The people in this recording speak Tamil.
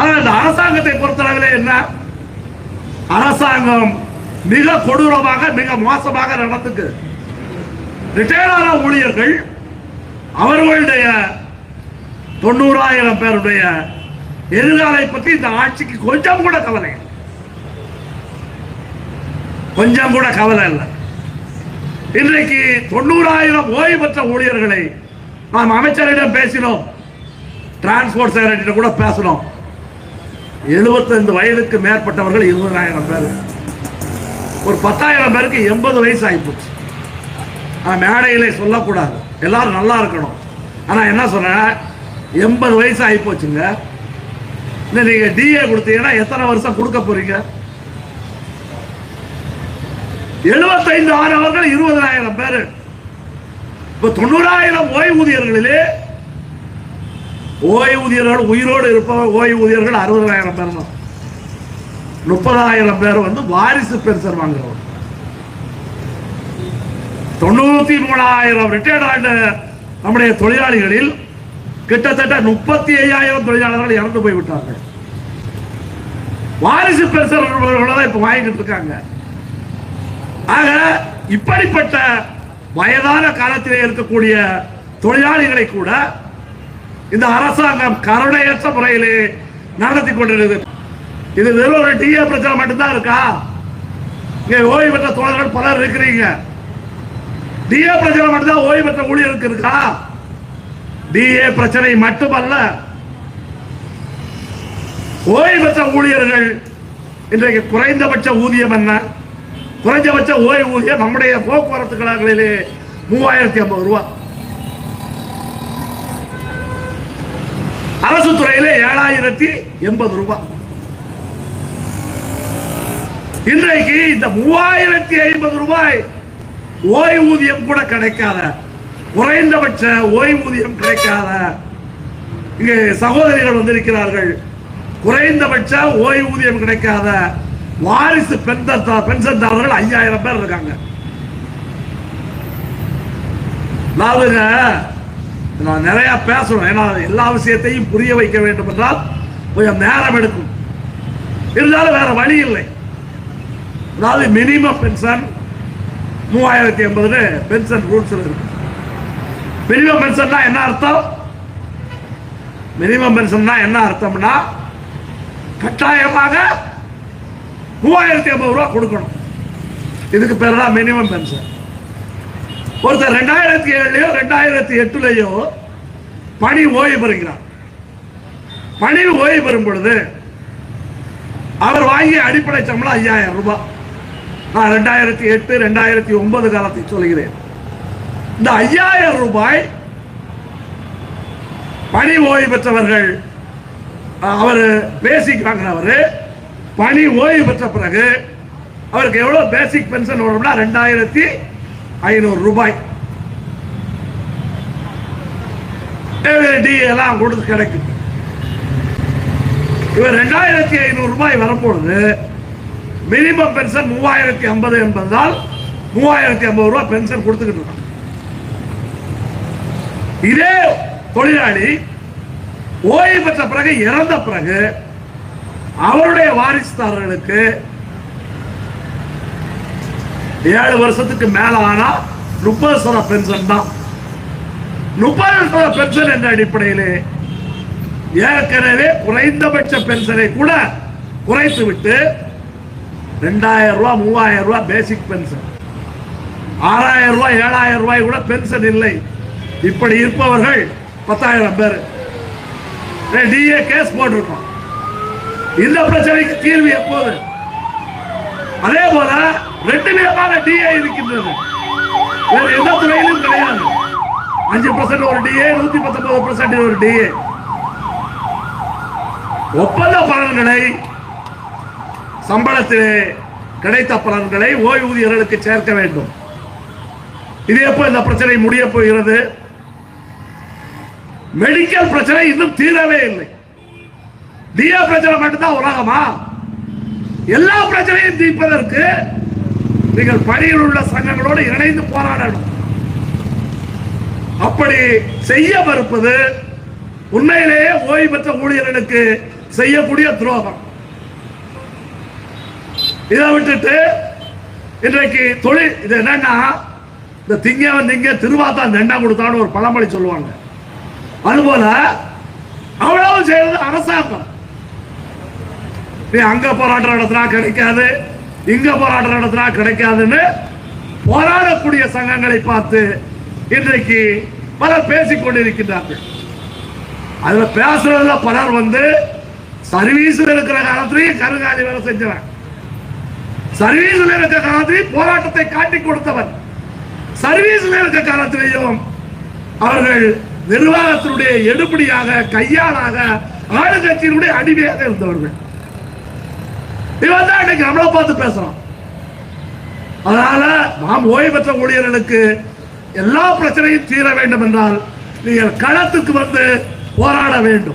ஆனால் இந்த அரசாங்கத்தை பொறுத்தளவில் என்ன? அரசாங்கம் மிக கொடூரமாக மிக மோசமாக நடந்துக்கு. ரிட்டையர்டான ஊழியர்கள் அவர்களுடைய தொண்ணூறாயிரம் பேருடைய எதிர்காலை பற்றி இந்த ஆட்சிக்கு கொஞ்சம் கூட கவலை கொஞ்சம் கூட கவலை இல்லை. இன்றைக்கு தொண்ணூறாயிரம் ஓய்வு பெற்ற ஊழியர்களை நாம் அமைச்சரிடம் பேசினோம். டிரான்ஸ்போர்ட் செக்ரட்டரி கூட பேசணும் 75 வயதுக்கு மேற்பட்டவர்கள் இருபதாயிரம் பேர். ஒரு பத்தாயிரம் பேருக்கு எண்பது வயசு ஆகிப்போச்சு ஆனால் மேடையிலே சொல்லக்கூடாது. எல்லாரும் நல்லா இருக்கணும். ஆனால் என்ன சொல்றேன் எண்பது வயசு ஆகிப்போச்சுங்க இல்லை நீங்கள் டிஏ கொடுத்தீங்கன்னா எத்தனை வருஷம் கொடுக்க போறீங்க? எழுபத்தைந்து ஆனவர்கள் இருபதாயிரம் பேர். இப்போ தொண்ணூறாயிரம் ஓய்வூதியர்களிலே ஓய்வூதியர்கள் உயிரோடு இருப்பவர் ஓய்வூதியர்கள் அறுபதாயிரம் பேர் தான். முப்பதாயிரம் பேர் வந்து வாரிசு பென்ஷன் வாங்குறவர். தொண்ணூத்தி மூணாயிரம் ரிட்டையர்ட் ஆன நம்முடைய தொழிலாளிகளில் கிட்டத்தட்ட முப்பத்தி ஐயாயிரம் தொழிலாளர்கள் இறந்து போய்விட்டார்கள் வாரிசு பென்ஷன் தான் இப்ப வாங்கிட்டு இருக்காங்க. ஆக இப்படிப்பட்ட வயதான காலத்திலே இருக்கக்கூடிய தொழிலாளிகளை கூட இந்த அரசாங்கம் கருணையற்ற முறையிலே நடத்தி கொண்டிருக்கிறது. இது வெறும் ஒரு டிஏ பிரச்சனை மட்டும்தான் இருக்கா? இங்க ஓய்வு பெற்ற தோழர்கள் பலர் இருக்கிறீங்க. டிஏ பிரச்சனை மட்டும்தான் ஓய்வு பெற்ற ஊழியருக்கு இருக்கா? டிஏ பிரச்சனை மட்டுமல்ல. ஓய்வு பெற்ற ஊழியர்கள் இன்றைக்கு குறைந்தபட்ச ஊதியம் என்ன? குறைந்தபட்ச ஓய்வூதியம் நம்முடைய போக்குவரத்து கழகங்களிலே மூவாயிரத்தி ஐம்பது ரூபாய். அரசு துறையிலே ஏழாயிரத்தி எண்பது ரூபாய். இன்றைக்கு இந்த மூவாயிரத்தி ஐம்பது ரூபாய் ஓய்வூதியம் கூட கிடைக்காத குறைந்தபட்ச ஓய்வூதியம் கிடைக்காத இங்கே சகோதரிகள் வந்திருக்கிறார்கள். குறைந்தபட்ச ஓய்வூதியம் கிடைக்காத வாரிசு பென்ஷன் பென்ஷன்தாரர்கள் ஐயாயிரம் பேர் இருக்காங்க. அதாவதுங்க நான் நிறையா பேசணும். ஏன்னா எல்லா விஷயத்தையும் புரிய வைக்க வேண்டும் என்றால் கொஞ்சம் நேரம் எடுக்கும். இருந்தாலும் வேற வழி இல்லை. அதாவது மினிமம் பென்ஷன் மூவாயிரத்தி எண்பதுன்னு பென்ஷன் ரூல்ஸ் இருக்கு. மினிமம் பென்ஷன்னா என்ன அர்த்தம்? மினிமம் பென்ஷன்னா என்ன அர்த்தம்னா கட்டாயமாக மூவாயிரத்தி ஐம்பது ரூபா கொடுக்கணும். இதுக்கு பேர் தான் மினிமம் பென்ஷன் ஒருத்தர் ரெண்டாயிரத்தி ஏழுலயோ ரெண்டாயிரத்தி எட்டுலயோ பணி ஓய்வு பெறுகிறார் பணி ஓய்வு பெறும் பொழுது அவர் வாங்கிய அடிப்படை சம்பளம் ஐயாயிரம் ரூபாய். நான் ரெண்டாயிரத்தி எட்டு ரெண்டாயிரத்தி ஒன்பது காலத்தை சொல்கிறேன். இந்த ஐயாயிரம் ரூபாய் பணி ஓய்வு பெற்றவர்கள் அவர் பேசிக் வாங்கினவர் பணி ஓய்வு பெற்ற பிறகு அவருக்கு எவ்வளவு பேசிக் பென்ஷன் வரும்னா ரெண்டாயிரத்தி ஐநூறு ரூபாய். எல்லாம் கொடுத்து கிடைக்கும் இவர் ரெண்டாயிரத்தி ஐநூறு ரூபாய் வரும்பொழுது மினிமம் பென்ஷன் மூவாயிரத்தி ஐம்பது என்பதால் மூவாயிரத்தி ஐம்பது ரூபாய் பென்ஷன் கொடுத்துக்கிட்டு இருக்காங்க. இதே தொழிலாளி ஓய்வு பெற்ற பிறகு இறந்த பிறகு அவருடைய வாரிசுதாரர்களுக்கு ஏழு வருஷத்துக்கு மேல ஆனா முப்பது சதவீத பென்ஷன் தான். முப்பது சதவீத பென்ஷன் என்ற அடிப்படையிலே ஏற்கனவே குறைந்தபட்ச பென்ஷனை கூட குறைத்து விட்டு ரெண்டாயிரம் ரூபாய் மூவாயிரம் ரூபாய் பேசிக் பென்ஷன் ஆறாயிரம் ரூபாய் ஏழாயிரம் ரூபாய் கூட பென்ஷன் இல்லை. இப்படி இருப்பவர்கள் பத்தாயிரம் பேர். டிஏ கேஸ் போட்டிருக்கோம். இந்த பிரச்சனைக்கு தீர்வு எப்போது? அதே போல ரெண்டு விதமான டிஏ இருக்கின்றது. வேற எந்த துறையிலும் கிடையாது. அஞ்சு பர்சன்ட் ஒரு டிஏ நூத்தி பத்தொன்பது பர்சன்ட் ஒரு டிஏ ஒப்பந்த பலன்களை சம்பளத்திலே கிடைத்த பலன்களை ஓய்வூதியர்களுக்கு சேர்க்க வேண்டும். இது எப்போ இந்த பிரச்சனை முடிய போகிறது? மெடிக்கல் பிரச்சனை இன்னும் தீரவே இல்லை. டிஏ பிரச்சனை மட்டும்தான் உலகமா? எல்லா பிரச்சனையும் தீர்ப்பதற்கு நீங்கள் பணியில் உள்ள சங்கங்களோடு இணைந்து போராடணும். அப்படி செய்ய மறுப்பது உண்மையிலேயே ஓய்வு பெற்ற ஊழியர்களுக்கு செய்யக்கூடிய துரோகம். இதை விட்டுட்டு இன்றைக்கு தொழில் இது என்னன்னா இந்த திங்கவன் திங்க திருவாத்தான் தண்டா கொடுத்தான்னு ஒரு பழமொழி சொல்லுவாங்க. அதுபோல அவ்வளவு செய்யறது அரசாங்கம். நீ அங்க போராட்டம் நடத்தினா கிடைக்காது. இங்க போராட்டம் நடத்தினா கிடைக்காதுன்னு போராடக்கூடிய சங்கங்களை பார்த்து இன்றைக்கு பலர் பேசிக் கொண்டிருக்கின்றார்கள். அதுல பேசுறதுல பலர் வந்து சர்வீஸ்ல இருக்கிற காலத்திலையும் கருங்காலி வேலை செஞ்சவன். சர்வீஸ்ல இருக்கிற காலத்திலையும் போராட்டத்தை காட்டி கொடுத்தவன். சர்வீஸ்ல இருக்கிற காலத்திலையும் அவர்கள் நிர்வாகத்தினுடைய எடுபடியாக கையாளாக ஆளுங்கட்சியினுடைய அடிமையாக இருந்தவர்கள். இவன் தான் இன்னைக்கு நம்மளை பார்த்து பேசுறான். அதனால நாம் ஓய்வு பெற்ற ஊழியர்களுக்கு எல்லா பிரச்சனையும் தீர வேண்டும் என்றால் நீங்கள் களத்துக்கு வந்து போராட வேண்டும்.